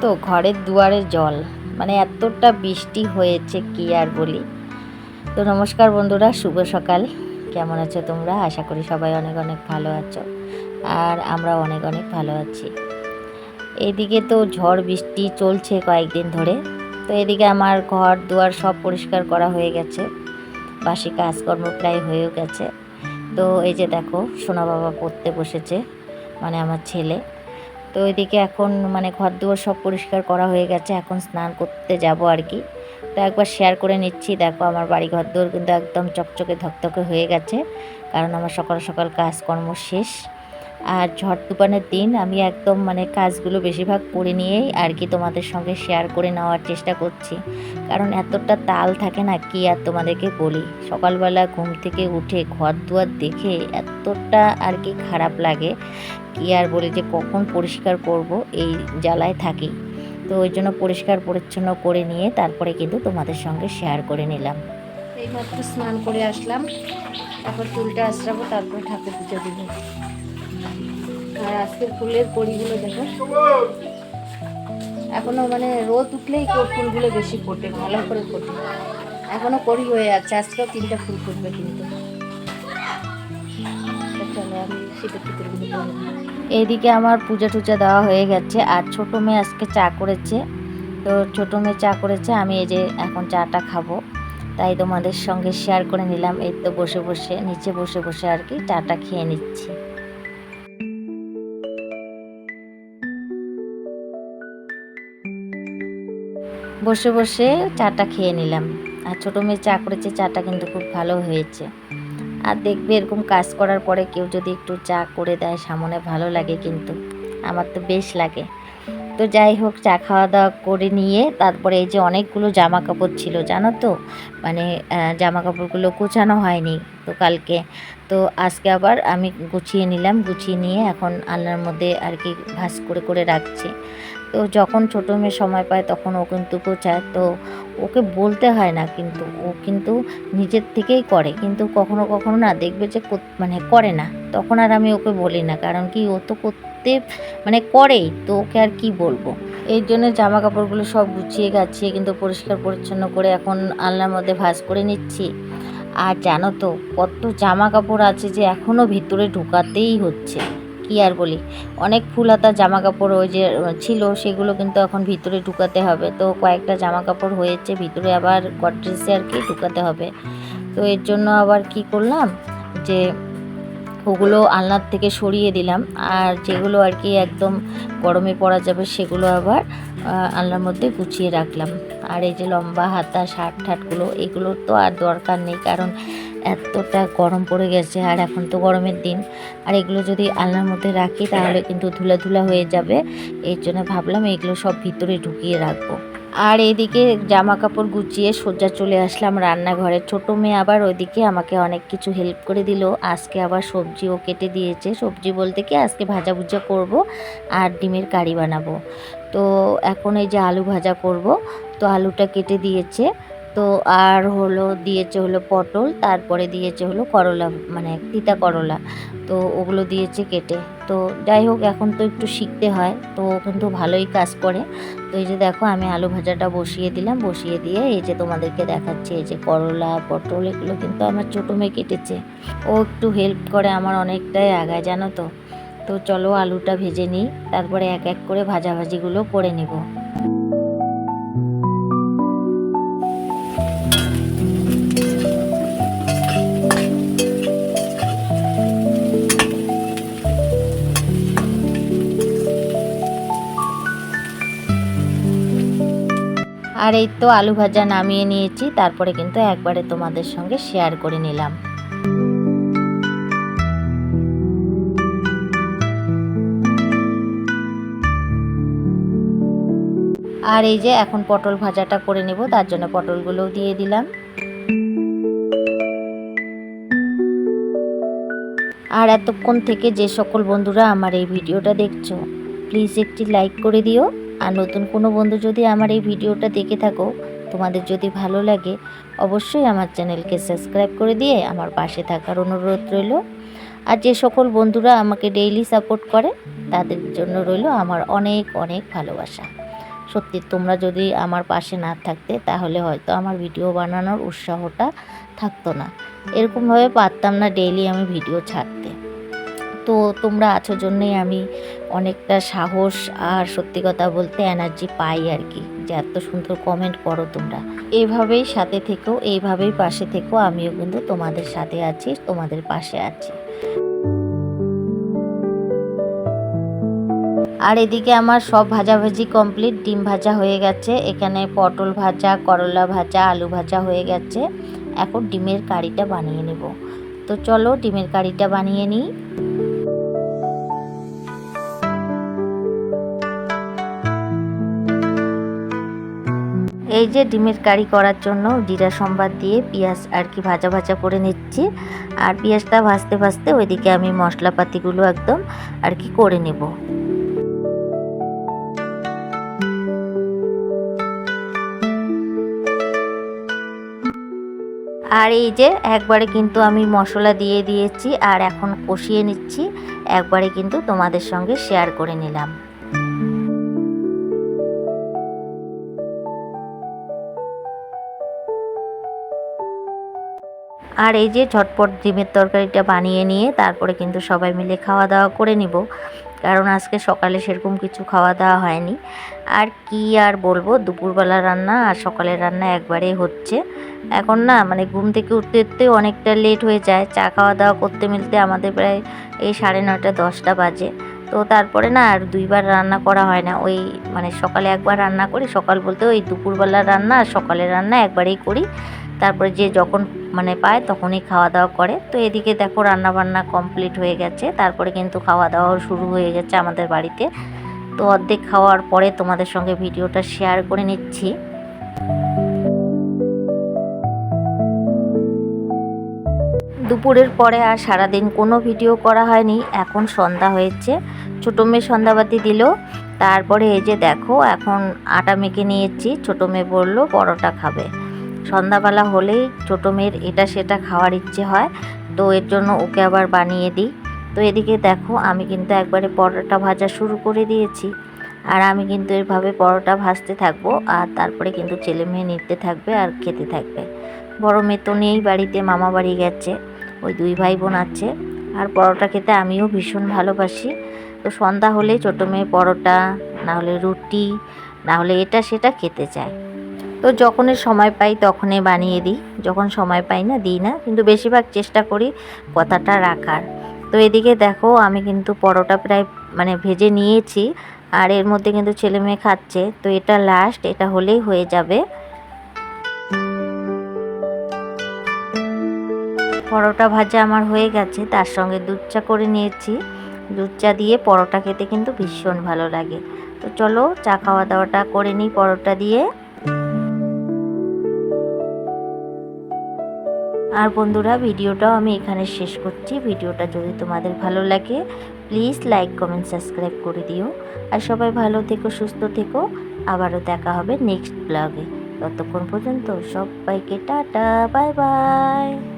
তো ঘরের দুয়ারে জল। মানে এতটা বৃষ্টি হয়েছে কি আর বলি। তো নমস্কার বন্ধুরা, শুভ সকাল। কেমন আছো তোমরা? আশা করি সবাই অনেক অনেক ভালো আছো। আর আমরা অনেক অনেক ভালো আছি। এইদিকে তো ঝড় বৃষ্টি চলছে কয়েকদিন ধরে। তো এদিকে আমার ঘর দুয়ার সব পরিষ্কার করা হয়ে গেছে। বাসি কাজকর্ম প্রায় হয়েও গেছে। তো এই যে দেখো, সোনা বাবা পড়তে বসেছে। মানে আমার ছেলে। তো এদিকে এখন মানে ঘর দুয়ার সব পরিষ্কার করা হয়ে গেছে, এখন স্নান করতে যাব আর কি। তো একবার শেয়ার করে নিচ্ছি, দেখো আমার বাড়ি ঘর দুয়ার কিন্তু একদম চকচকে ধকধকে হয়ে গেছে, কারণ আমার সকাল সকাল কাজকর্ম শেষ। আর ঝড় তুফানের দিন আমি একদম মানে কাজগুলো বেশিরভাগ করে নিয়েই আর কি তোমাদের সঙ্গে শেয়ার করে নেওয়ার চেষ্টা করছি। কারণ এতটা তাল থাকে না, কি আর তোমাদেরকে বলি? সকালবেলা ঘুম থেকে উঠে ঘর দুয়ার দেখে এতটা আর কি খারাপ লাগে কি আর বলি যে কখন পরিষ্কার করব এই জ্বালায় থাকি। তো ওই জন্য পরিষ্কার পরিচ্ছন্ন করে নিয়ে তারপরে কিন্তু তোমাদের সঙ্গে শেয়ার করে নিলাম। এইমাত্র স্নান করে আসলাম। তারপর চুলটা আশ্রাবো তারপর ঠাকুর পুজো দিব। আর আজকে ফুলের কড়িগুলো দেখো। এখনও মানে রোদ উঠলেই ফুলগুলো বেশি ফোটে, ভালো করে ফোটে। এখনও কড়ি হয়ে আছে, আজকেও তিনটা ফুল ফুটবে কিন্তু। এইদিকে আমার পূজা টুজা দেওয়া হয়ে গেছে, আর ছোটো মেয়ে আজকে চা করেছে। তো ছোটো মেয়ে চা করেছে, আমি এই যে এখন চাটা খাব। তাই তোমাদের সঙ্গে শেয়ার করে নিলাম, এই তো বসে বসে, নিচে বসে বসে আর কি চাটা খেয়ে নিচ্ছি। বসে বসে চাটা খেয়ে নিলাম। আর ছোটো মেয়ে চা করেছে, চাটা কিন্তু খুব ভালো হয়েছে। আর দেখবে এরকম কাজ করার পরে কেউ যদি একটু চা করে দেয়, সামনে ভালো লাগে কিন্তু। আমার তো বেশ লাগে। তো যাই হোক, চা খাওয়া দাওয়া করে নিয়ে তারপরে এই যে অনেকগুলো জামা কাপড় ছিল, জানো তো? মানে জামা কাপড়গুলো গোছানো হয়নি তো কালকে। তো আজকে আবার আমি গুছিয়ে নিলাম, গুছিয়ে নিয়ে এখন আলনার মধ্যে আর কি ভাস করে করে রাখছি। তো যখন ছোটো মেয়ে সময় পায় তখন ও কিন্তু গোছায় তো ওকে বলতে হয় না কিন্তু, ও কিন্তু নিজের থেকেই করে। কিন্তু কখনো কখনো না দেখবে যে মানে করে না। তখন আর আমি ওকে বলি না, কারণ কি ও তো করতে মানে করেই, তো ওকে আর কি বলব? এই জন্য জামা কাপড়গুলো সব গুছিয়ে গাছিয়ে কিন্তু পরিষ্কার পরিচ্ছন্ন করে এখন আলনার মধ্যে ভাঁজ করে নিচ্ছি। আর জানো তো, কত জামা কাপড় আছে যে এখনও ভিতরে ঢুকাতেই হচ্ছে। কি আর বলি? অনেক ফুলাতা জামা কাপড় ওই যে ছিল, সেগুলো কিন্তু এখন ভিতরে ঢুকাতে হবে। তো কয়েকটা জামা কাপড় হয়েছে, ভিতরে আবার গডরেজে আর কি ঢুকাতে হবে। তো এর জন্য আবার কি করলাম যে, ওগুলো আলনার থেকে সরিয়ে দিলাম। আর যেগুলো আর কি একদম গরমে পরা যাবে, সেগুলো আবার আলনার মধ্যে গুছিয়ে রাখলাম। আর এই যে লম্বা হাতা শার্ট ঠাটগুলো এগুলো তো আর দরকার নেই কারণ এতটা গরম পড়ে গেছে আর এখন তো গরমের দিন। আর এগুলো যদি আলনার মধ্যে রাখি তাহলে কিন্তু ধুলা ধুলা হয়ে যাবে। এর জন্য ভাবলাম এগুলো সব ভিতরে ঢুকিয়ে রাখব। আর এদিকে জামা কাপড় গুছিয়ে সোজা চলে আসলাম রান্নাঘরে। ছোট মেয়ে আবার ওইদিকে আমাকে অনেক কিছু হেল্প করে দিল। আজকে আবার সবজিও কেটে দিয়েছে। সবজি বলতে কি আজকে ভাজা ভুজা করব আর ডিমের কারি বানাবো। তো এখন এই যে আলু ভাজা করব, তো আলুটা কেটে দিয়েছে। তো আর হলো দিয়েছে হলো পটল, তারপরে দিয়েছে হলো করলা মানে তিতা করলা। তো ওগুলো দিয়েছে কেটে। তো যাই হোক, এখন তো একটু শিখতে হয়, তো কিন্তু ভালোই কাজ করে। তো এই যে দেখো, আমি আলু ভাজাটা বসিয়ে দিলাম, বসিয়ে দিয়ে এই যে তোমাদেরকে দেখাচ্ছি, এই যে করলা, পটল, এগুলো কিন্তু আমার ছোটো মেয়ে কেটেছে। ও একটু হেল্প করে, আমার অনেকটাই আগায়, জানো তো? তো চলো আলুটা ভেজে নিই, তারপরে এক এক করে ভাজাভাজিগুলো করে নেব। আর এই তো আলু ভাজা নামিয়ে নিয়েছি, তারপরে কিন্তু একবারে তোমাদের সঙ্গে শেয়ার করে নিলাম। আর এই যে এখন পটল ভাজাটা করে নেব, তার জন্য পটলগুলোও দিয়ে দিলাম। আর এতক্ষণ থেকে যে সকল বন্ধুরা আমার এই ভিডিওটা দেখছ প্লিজ একটি লাইক করে দিও। আর নতুন কোনো বন্ধু যদি আমার এই ভিডিওটা দেখে থাকো, তোমাদের যদি ভালো লাগে, অবশ্যই আমার চ্যানেলকে সাবস্ক্রাইব করে দিয়ে আমার পাশে থাকার অনুরোধ রইল। আর যে সকল বন্ধুরা আমাকে ডেইলি সাপোর্ট করে, তাদের জন্য রইল আমার অনেক অনেক ভালোবাসা। সত্যি তোমরা যদি আমার পাশে না থাকতে, তাহলে হয়তো আমার ভিডিও বানানোর উৎসাহটা থাকতো না। এরকমভাবে পারতাম না ডেইলি আমি ভিডিও ছাড়তে। তো তোমরা আছো জন্যই আমি অনেকটা সাহস আর সত্যি কথা বলতে এনার্জি পাই আর কি। যে এত সুন্দর কমেন্ট করো তোমরা। এইভাবেই সাথে থেকেও এইভাবেই পাশে থেকেও আমিও কিন্তু তোমাদের সাথে আছি, তোমাদের পাশে আছি। আর এদিকে আমার সব ভাজাভাজি কমপ্লিট, ডিম ভাজা হয়ে গেছে। এখানে পটল ভাজা, করলা ভাজা, আলু ভাজা হয়ে গেছে। এখন ডিমের কারিটা বানিয়ে নেব। তো চলো ডিমের কারিটা বানিয়ে নিই। এই যে ডিমের কারি করার জন্য জিরা সম্বাদ দিয়ে পেঁয়াজ আর কি ভাজা ভাজা করে নিচ্ছি। আর পেঁয়াজটা ভাজতে ভাজতে ওইদিকে আমি মশলাপাতিগুলো একদম আর কি করে নেব। আর এই যে একবারে কিন্তু আমি মশলা দিয়ে দিয়েছি আর এখন কষিয়ে নিচ্ছি। একবারে কিন্তু তোমাদের সঙ্গে শেয়ার করে নিলাম। আর এই যে ঝটপট ডিমের তরকারিটা বানিয়ে নিয়ে তারপরে কিন্তু সবাই মিলে খাওয়া দাওয়া করে নিব। কারণ আজকে সকালে সেরকম কিছু খাওয়া দাওয়া হয়নি। আর কি আর বলব? দুপুরবেলা রান্না আর সকালের রান্না একবারে হচ্ছে। এখন না মানে ঘুম থেকে উঠতে উঠতে অনেকটা লেট হয়ে যায়। চা খাওয়া দাওয়া করতে মিলতে আমাদের প্রায় এই সাড়ে নটা দশটা বাজে। তো তারপরে না আর দুইবার রান্না করা হয় না। ওই মানে সকালে একবার রান্না করি, সকাল বলতে ওই দুপুরবেলার রান্না আর সকালের রান্না একবারেই করি। তারপরে যে যখন মানে পায় তখনই খাওয়া দাওয়া করে। তো এদিকে দেখো রান্না বান্না কমপ্লিট হয়ে গেছে। তারপরে কিন্তু খাওয়া দাওয়াও শুরু হয়ে গেছে আমাদের বাড়িতে। তো অর্ধেক খাওয়ার পরে তোমাদের সঙ্গে ভিডিওটা শেয়ার করে নিচ্ছি। দুপুরের পরে আর সারাদিন কোনো ভিডিও করা হয়নি। এখন সন্ধ্যা হয়েছে। ছোটো মেয়ে সন্ধ্যাবাতি দিল। তারপরে এই যে দেখো, এখন আটা মেখে নিয়েছি। ছোটো মেয়ে বলল পরোটা খাবে। সন্ধ্যাবেলা হলেই ছোটো মেয়ের এটা সেটা খাওয়ার ইচ্ছে হয়, তো এর জন্য ওকে আবার বানিয়ে দিই। তো এদিকে দেখো, আমি কিন্তু একবারে পরোটা ভাজা শুরু করে দিয়েছি। আর আমি কিন্তু এভাবে পরোটা ভাজতে থাকব, আর তারপরে কিন্তু ছেলে মেয়ে নিতে থাকবে আর খেতে থাকবে। বড় মেয়ে তো নেই বাড়িতে, মামা বাড়ি গেছে, ওই দুই ভাই বোন আছে। আর পরোটা খেতে আমিও ভীষণ ভালোবাসি। তো সন্ধ্যা হলে ছোটো মেয়ে পরোটা, না হলে রুটি, না হলে এটা সেটা খেতে চায়। তো যখনই সময় পাই তখনই বানিয়ে দিই। যখন সময় পাই না, দিই না। কিন্তু বেশিরভাগ চেষ্টা করি কথাটা রাখার। তো এদিকে দেখো, আমি কিন্তু পরোটা প্রায় মানে ভেজে নিয়েছি। আর এর মধ্যে কিন্তু ছেলে মেয়ে খাচ্ছে। তো এটা লাস্ট এটা হলেই হয়ে যাবে। পরোটা ভাজা আমার হয়ে গেছে। তার সঙ্গে দুধ চা করে নিয়েছি। দুধ চা দিয়ে পরোটা খেতে কিন্তু ভীষণ ভালো লাগে। তো চলো চা খাওয়া দাওয়াটা করে নিই পরোটা দিয়ে। আর বন্ধুরা, ভিডিওটাও আমি এখানে শেষ করছি। ভিডিওটা যদি তোমাদের ভালো লাগে প্লিজ লাইক কমেন্ট সাবস্ক্রাইব করে দিও। আর সবাই ভালো থেকো, সুস্থ থেকো। আবারও দেখা হবে নেক্সট ব্লগে ততক্ষণ পর্যন্ত সবাইকে টাটা বাই বাই